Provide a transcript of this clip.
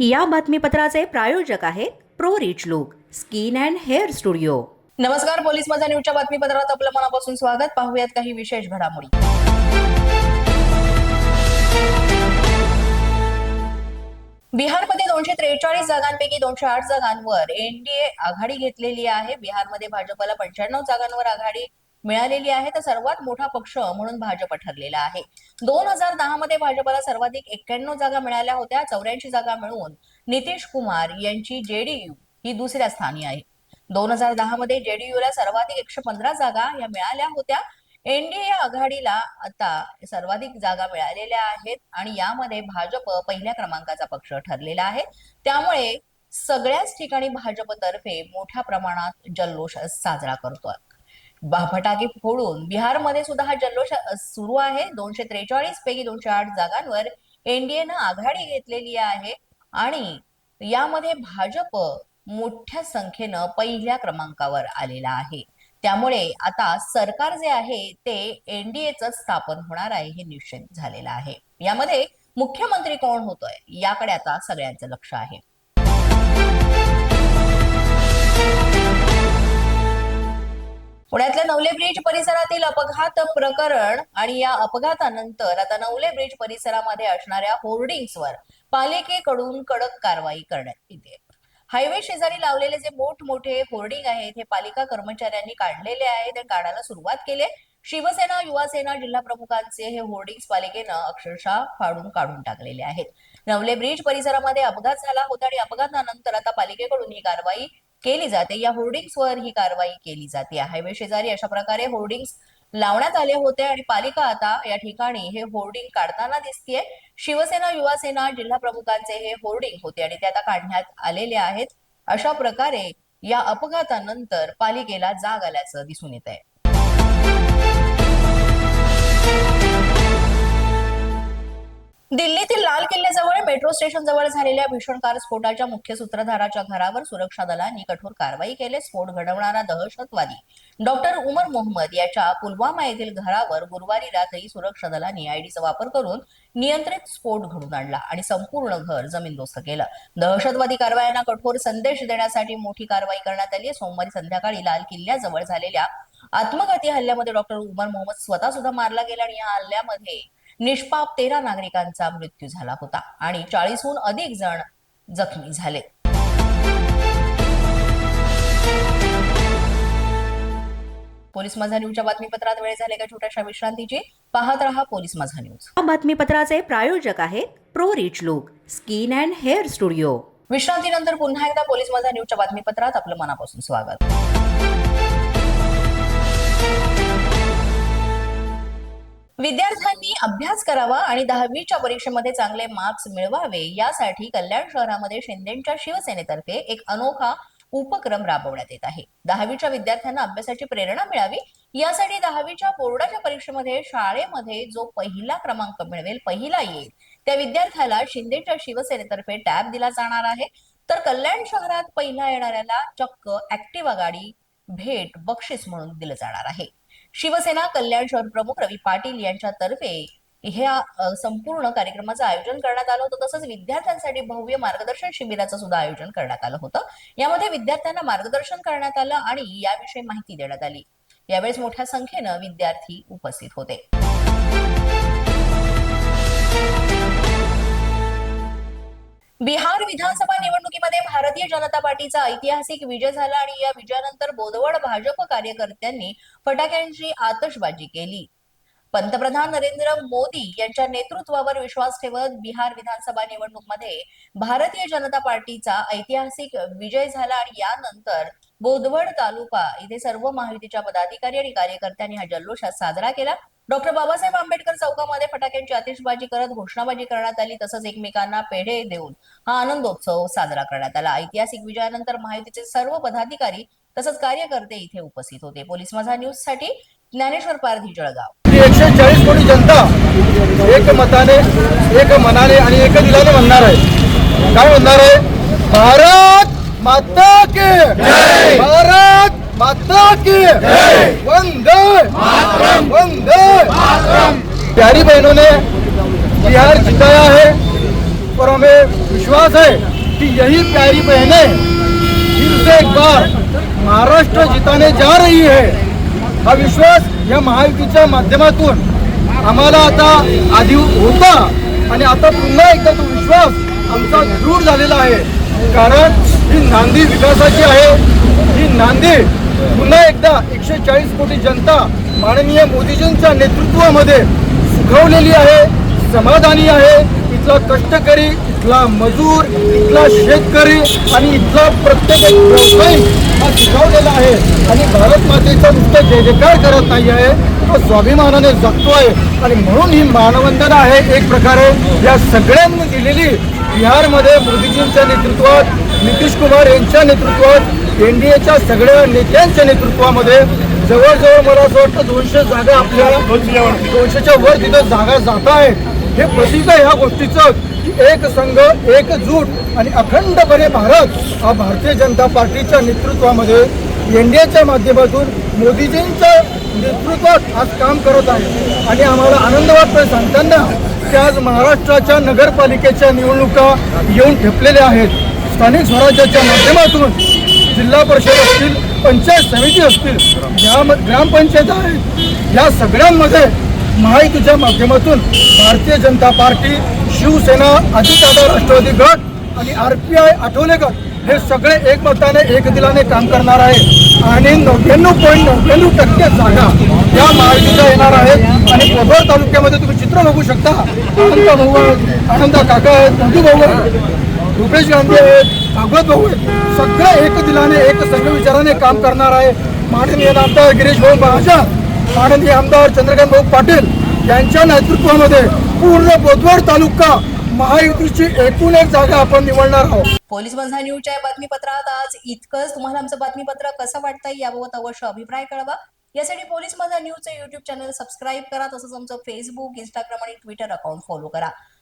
या बातमीपत्राचे प्रायोजक आहेत pro rich look skin and hair studio. नमस्कार पोलीस माझा न्यूजच्या बातमीपत्रात आपलं मनापासून स्वागत. पाहूयात काही विशेष घडामोडी. बिहारमध्ये दोनशे त्रेचाळीस जागांपैकी दोनशे आठ जागांवर एनडीए आघाडी घेतलेली आहे. बिहारमध्ये भाजपला पंच्याण्णव जागांवर आघाडी मिळालेली आहे तर सर्वात मोठा पक्ष म्हणून भाजप ठरलेला आहे. दोन हजार दहा मध्ये भाजपला सर्वाधिक एक्क्याण्णव जागा मिळाल्या होत्या चौऱ्याऐंशी जागा मिळवून नितीश कुमार यांची जेडीयू ही दुसऱ्या स्थानी आहे. दोन हजार दहा मध्ये जेडीयूला सर्वाधिक एकशे पंधरा जागा या मिळाल्या होत्या. एनडीए आघाडीला आता सर्वाधिक जागा मिळालेल्या आहेत आणि यामध्ये भाजप पहिल्या क्रमांकाचा पक्ष ठरलेला आहे. त्यामुळे सगळ्याच ठिकाणी भाजपतर्फे मोठ्या प्रमाणात जल्लोष साजरा करतोय. फटाके फोडून बिहारमध्ये सुद्धा हा जल्लोष सुरू आहे. दोनशे त्रेचाळीस पैकी दोनशे आठ जागांवर एनडीएनं आघाडी घेतलेली आहे आणि यामध्ये भाजप मोठ्या संख्येनं पहिल्या क्रमांकावर आलेला आहे. त्यामुळे आता सरकार जे आहे ते एनडीएच स्थापन होणार आहे हे निश्चित झालेलं आहे. यामध्ये मुख्यमंत्री कोण होतोय याकडे आता सगळ्यांचं लक्ष आहे. पुण्यातल्या नवले ब्रिज परिसरातील अपघात प्रकरण आणि या अपघातानंतर आता नवले ब्रिज परिसरामध्ये असणाऱ्या होर्डिंग्सवर पालिकेकडून कडक कारवाई करण्यात येते. हायवे शेजारी लावलेले जे मोठमोठे होर्डिंग आहेत हे पालिका कर्मचाऱ्यांनी काढलेले आहेत ते काढायला सुरुवात केली. शिवसेना युवासेना जिल्हा प्रमुखांचे हे होर्डिंग्स पालिकेनं अक्षरशः फाडून काढून टाकलेले आहेत. नवले ब्रिज परिसरामध्ये अपघात झाला होता आणि अपघातानंतर आता पालिकेकडून ही कारवाई केली जाते. या होर्डिंग्सवर ही कारवाई केली जाते. हायवे शेजारी अशा प्रकारे होर्डिंग्स लावण्यात आले होते आणि पालिका आता या ठिकाणी हे होर्डिंग काढताना दिसतीये. शिवसेना युवासेना जिल्हा प्रमुखांचे हे होर्डिंग होते आणि ते आता काढण्यात आलेले आहेत. अशा प्रकारे या अपघातानंतर पालिकेला जाग आल्याचं दिसून येत आहे दिल्लीतील लाल किल्ल्याजवळ मेट्रो स्टेशन जवळ झालेल्या भीषण कार स्फोटाच्या मुख्य सूत्रधाराच्या घरावर सुरक्षा दलांनी कठोर कारवाई केली. स्फोट घडवणारा दहशतवादी डॉक्टर उमर मोहम्मद याच्या पुलवामा येथील घरावर गुरुवारी रात्री सुरक्षा दलांनी आयडीचा वापर करून नियंत्रित स्फोट घडून आणला आणि संपूर्ण घर जमीनदोस्त केलं. दहशतवादी कारवायांना कठोर संदेश देण्यासाठी मोठी कारवाई करण्यात आली. सोमवारी संध्याकाळी लाल किल्ल्याजवळ झालेल्या आत्मघाती हल्ल्यामध्ये डॉक्टर उमर मोहम्मद स्वतः सुद्धा मारला गेला आणि या हल्ल्यामध्ये निष्पाप तेरा नागरिकांचा मृत्यू झाला होता आणि चाळीसहून अधिक जण जखमी झाले. पोलीस माझा न्यूजच्या बातमीपत्रात वेळ झाले का छोट्याशा विश्रांतीची? पाहत रहा पोलीस माझा न्यूज या बातमीपत्राचे प्रायोजक आहेत pro rich look skin and hair studio. विश्रांतीनंतर पुन्हा एकदा पोलीस माझा न्यूजच्या बातमीपत्रात आपलं मनापासून स्वागत. विद्यार्थ्यांनी अभ्यास करावा आणि दहावीच्या परीक्षेमध्ये चांगले मार्क्स मिळवावे यासाठी कल्याण शहरामध्ये शिंदेच्या शिवसेनेतर्फे एक अनोखा उपक्रम राबवण्यात येत आहे. दहावीच्या विद्यार्थ्यांना अभ्यासाची प्रेरणा मिळावी यासाठी दहावीच्या बोर्डाच्या परीक्षेमध्ये शाळेमध्ये जो पहिला क्रमांक मिळवेल पहिला येईल त्या विद्यार्थ्याला शिंदेच्या शिवसेनेतर्फे टॅब दिला जाणार आहे. तर कल्याण शहरात पहिला येणाऱ्याला चक्क ऍक्टिवा गाडी भेट बक्षीस म्हणून दिलं जाणार आहे. शिवसेना कल्याण शहर प्रमुख रवी पाटील यांच्यातर्फे ह्या संपूर्ण कार्यक्रमाचं आयोजन करण्यात आलं होतं. तसंच विद्यार्थ्यांसाठी भव्य मार्गदर्शन शिबिराचं सुद्धा आयोजन करण्यात आलं होतं. यामध्ये विद्यार्थ्यांना मार्गदर्शन करण्यात आलं आणि याविषयी माहिती देण्यात आली. यावेळेस मोठ्या संख्येनं विद्यार्थी उपस्थित होते. बिहार विधानसभा निवडणुकीमध्ये भारतीय जनता पार्टीचा ऐतिहासिक विजय झाला आणि या विजयानंतर बोदवड भाजप कार्यकर्त्यांनी फटाक्यांची आतषबाजी केली. पंतप्रधान नरेंद्र मोदी यांच्या नेतृत्वावर विश्वास ठेवत बिहार विधानसभा निवडणूकमध्ये भारतीय जनता पार्टीचा ऐतिहासिक विजय झाला आणि यानंतर बोदवड तालुका इथे सर्व महायुतीच्या पदाधिकारी आणि कार्यकर्त्यांनी हा जल्लोष साजरा केला. डॉक्टर बाबासाहेब आंबेडकर चौकामध्ये फटाक्यांची आतिषबाजी करत घोषणाबाजी करण्यात आली तसंच एकमेकांना पेढे देऊन हा आनंदोत्सव साजरा करण्यात आला. ऐतिहासिक विजयानंतर महायुतीचे सर्व पदाधिकारी तसंच कार्यकर्ते इथे उपस्थित होते. पोलीस माझा न्यूजसाठी ज्ञानेश्वर पारधी जळगाव. एकशे चाळीस कोटी जनता एक मताने एक मनाने आणि एक दिलाने म्हणणार आहे. काय म्हणणार आहे? भारत माता के भारत माता के वंदे। वंदे। प्यारी बहनों ने बिहार जिताया है और हमें विश्वास है कि यही प्यारी बहनें फिर से एक बार महाराष्ट्र जिताने जा रही है। हा विश्वास या महायुतीच्या माध्यमातून आम्हाला आता आधी होता आणि आता पुन्हा एकदा तो विश्वास आमचा दृढ झालेला आहे. कारण ही नांदी विकासाची आहे. ही नांदी पुन्हा एकदा एकशे चाळीस कोटी जनता माननीय मोदीजींच्या नेतृत्वामध्ये सुखवलेली आहे समाधानी आहे. इथला कष्टकरी इथला मजूर इथला शेतकरी आणि इथला प्रत्येक व्यावसायिक हा सुखावलेला आहे. आणि भारत मातेचा नुसतं जय जयकार करत नाही आहे तो स्वाभिमानाने जगतो आहे आणि म्हणून ही मानवंदना आहे एक प्रकारे. या सगळ्यांनी दिलेली बिहारमध्ये मोदीजींच्या नेतृत्वात नितीश कुमार यांच्या नेतृत्वात एन डी एच्या सगळ्या नेत्यांच्या नेतृत्वामध्ये जवळजवळ मला असं वाटतं दोनशे जागा आपल्या दोनशेच्या वर तिथं जागा जात आहेत. हे प्रतीक आहे ह्या गोष्टीचं. की एक संघ एकजूट आणि अखंडपणे भारत हा भारतीय जनता पार्टीच्या नेतृत्वामध्ये एन डी एच्या माध्यमातून मोदीजींच्या नेतृत्वात आज काम करत आहे. आणि आम्हाला आनंद वाटतोय सांगताना की आज महाराष्ट्राच्या नगरपालिकेच्या निवडणुका येऊन ठेपलेल्या आहेत. स्थानिक स्वराज्याच्या माध्यमातून जिल्हा परिषद असतील पंचायत समिती असतील या ग्रामपंचायत आहेत या सगळ्यांमध्ये माहितीच्या माध्यमातून भारतीय जनता पार्टी शिवसेना अजितदादा राष्ट्रवादी गट आणि आर पी आय आठवले गट हे सगळे एकमताने एक दिलाने काम करणार आहे आणि नव्याण्णव पॉईंट नव्याण्णव टक्के जागा या महायुतीच्या येणार आहेत. आणि पोहर तालुक्यामध्ये तुम्ही चित्र बघू शकता. आनंद भाऊ आनंदा काका आहेत मधू भाऊ आहेत रुपेश गांधी आहेत भागवत भाऊ आहेत सगळे एक दिलाने एक संघ विचाराने काम करणार आहे. माननीय आमदार गिरीश भाऊ महाजन माननीय आमदार चंद्रकांत भाऊ पाटील यांच्या नेतृत्वामध्ये पूर्ण बोदवड तालुका महायुतीची एकूण एक जागा आपण निवडणार आहोत. पोलीस बंधा न्यूजच्या बातमीपत्रात आज इतकंच. तुम्हाला आमचं बातमीपत्र कसं वाटतंय याबाबत अवश्य अभिप्राय कळवा. यासाठी पोलीस माझा न्यूजचं युट्यूब चॅनल सबस्क्राईब करा तसंच आमचं फेसबुक इंस्टाग्राम आणि ट्विटर अकाउंट फॉलो करा.